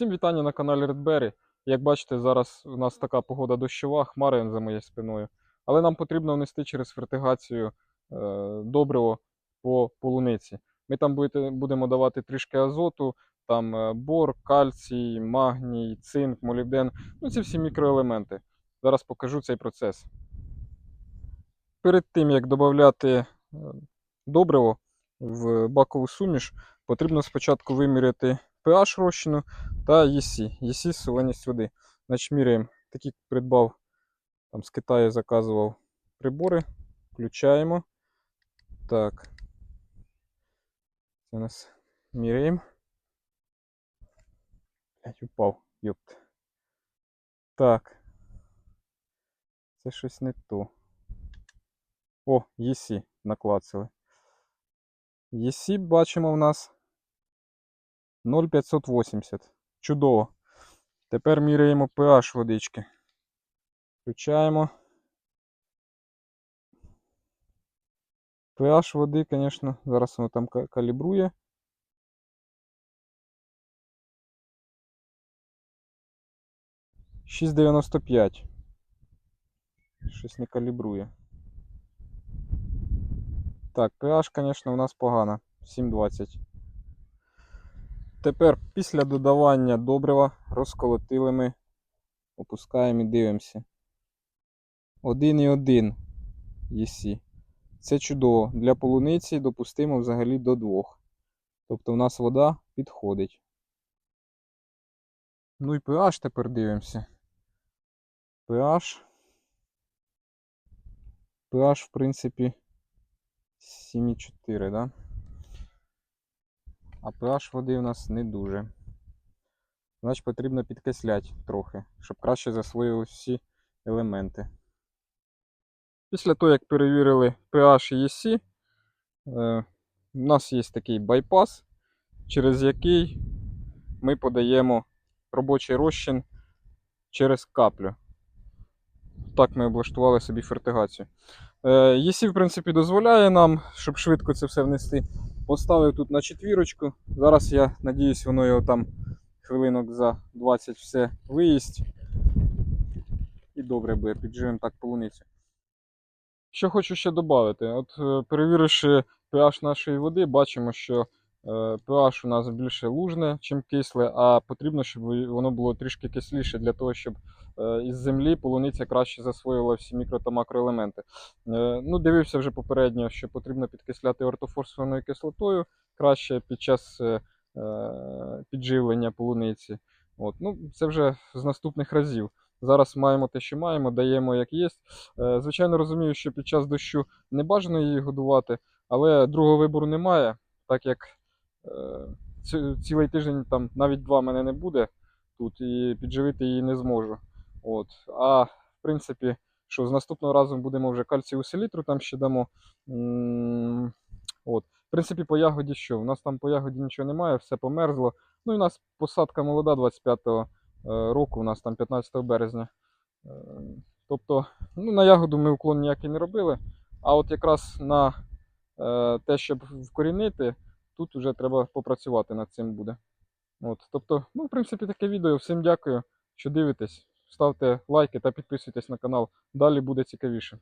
Всім вітання на каналі Redberry. Як бачите, зараз у нас така погода дощова, хмари за моєю спиною. Але нам потрібно внести через фертигацію е, добриво по полуниці. Ми там будемо давати трішки азоту, там е, бор, кальцій, магній, цинк, молібден. Ну, ці всі мікроелементи. Зараз покажу цей процес. Перед тим, як додати е, добриво в бакову суміш, потрібно спочатку виміряти pH розчину та ЄСі. ЄСі соленість води. Значить, міряємо. Такі придбав, там з Китаю заказував прибори. Включаємо. Так. Це нас міряємо. Блять, упав. Йопт. Так. Це щось не то. О, ЄСі наклацали. ЄСі бачимо в нас 0,580. Чудово. Тепер міряємо pH водички. Включаємо. pH води, звісно, зараз воно там калібрує. Шість дев'яносто п'ять. Щось не калібрує. Так, pH, звісно, у нас погано. 7,20. Тепер після додавання добрива розколотили ми, опускаємо і дивимося. 1,1 єсі. Це чудово. Для полуниці допустимо взагалі до 2. Тобто в нас вода підходить. Ну і pH тепер дивимося. pH. pH, в принципі, 7,4, да? А pH води у нас не дуже. Значить потрібно підкисляти трохи, щоб краще засвоїли всі елементи. Після того, як перевірили pH і EC, е, у нас є такий байпас, через який ми подаємо робочий розчин через каплю. Так ми облаштували собі фертигацію. Е, EC, в принципі, дозволяє нам, щоб швидко це все внести. Поставив тут на четвірочку. Зараз я надіюсь, воно його там хвилинок за 20 все виїсть. І добре буде, підживемо так полуницю. Що хочу ще додати. От е, перевіривши pH нашої води, бачимо, що pH у нас більше лужне, чим кисле, а потрібно, щоб воно було трішки кисліше для того, щоб е, із землі полуниця краще засвоїла всі мікро та макроелементи. Е, Ну, дивився вже попередньо, що потрібно підкисляти ортофосфорною кислотою краще під час е, е, підживлення полуниці. От. Ну, це вже з наступних разів. Зараз маємо те, що маємо, даємо як є. Е, Звичайно, розумію, що під час дощу не бажано її годувати, але другого вибору немає, так як е, цілий тиждень, там навіть два мене не буде тут, і підживити її не зможу. От. А в принципі, що з наступного разу будемо вже кальцію селітру там ще дамо. От. В принципі, по ягоді що? У нас там по ягоді нічого немає, все померзло. Ну і у нас посадка молода 25-го е, року, у нас там 15 березня. Е, Тобто, ну, на ягоду ми уклон ніякий не робили. А от якраз на е, те, щоб вкорінити, тут вже треба попрацювати над цим буде. От, тобто, ну, в принципі, таке відео. Всім дякую, що дивитесь. Ставте лайки та підписуйтесь на канал. Далі буде цікавіше.